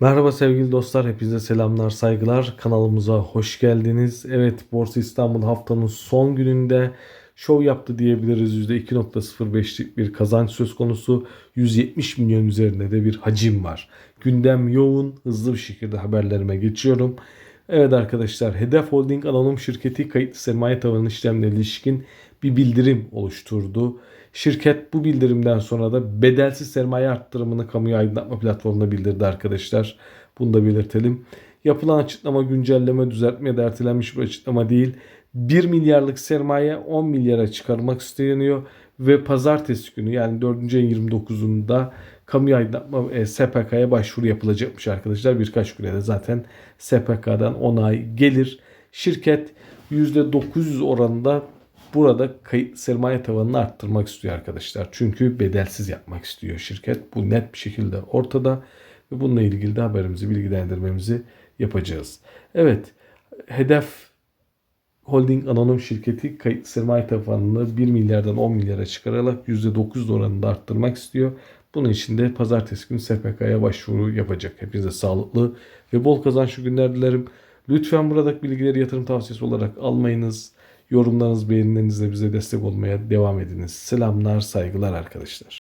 Merhaba sevgili dostlar, hepinize selamlar, saygılar. Kanalımıza hoş geldiniz. Evet, Borsa İstanbul haftanın son gününde şov yaptı diyebiliriz. %2.05'lik bir kazanç söz konusu. 170 milyon üzerinde de bir hacim var. Gündem yoğun, hızlı bir şekilde haberlerime geçiyorum. Evet arkadaşlar, Hedef Holding Anonim Şirketi kayıtlı sermaye tavanı işlemlerine ilişkin bir bildirim oluşturdu. Şirket bu bildirimden sonra da bedelsiz sermaye arttırımını kamuya aydınlatma platformunda bildirdi arkadaşlar. Bunu da belirtelim. Yapılan açıklama güncelleme, düzeltme ya ertelenmiş bir açıklama değil. 1 milyarlık sermaye 10 milyara çıkarmak isteniyor ve pazartesi günü yani 4. ayın 29'unda kamu aydınlatma e, SPK'ya başvuru yapılacakmış arkadaşlar. Birkaç güne de zaten SPK'dan onay gelir. Şirket %900 oranında burada kayıt sermaye tavanını arttırmak istiyor arkadaşlar. Çünkü bedelsiz yapmak istiyor şirket. Bu net bir şekilde ortada ve bununla ilgili de haberimizi, bilgilendirmemizi yapacağız. Evet, hedef Holding Anonim Şirketi kayıt sermaye tavanını 1 milyardan 10 milyara çıkararak %9 oranında arttırmak istiyor. Bunun için de pazartesi günü SPK'ya başvuru yapacak. Hepinize sağlıklı ve bol kazançlı günler dilerim. Lütfen buradaki bilgileri yatırım tavsiyesi olarak almayınız. Yorumlarınız, beğenilerinizle bize destek olmaya devam ediniz. Selamlar, saygılar arkadaşlar.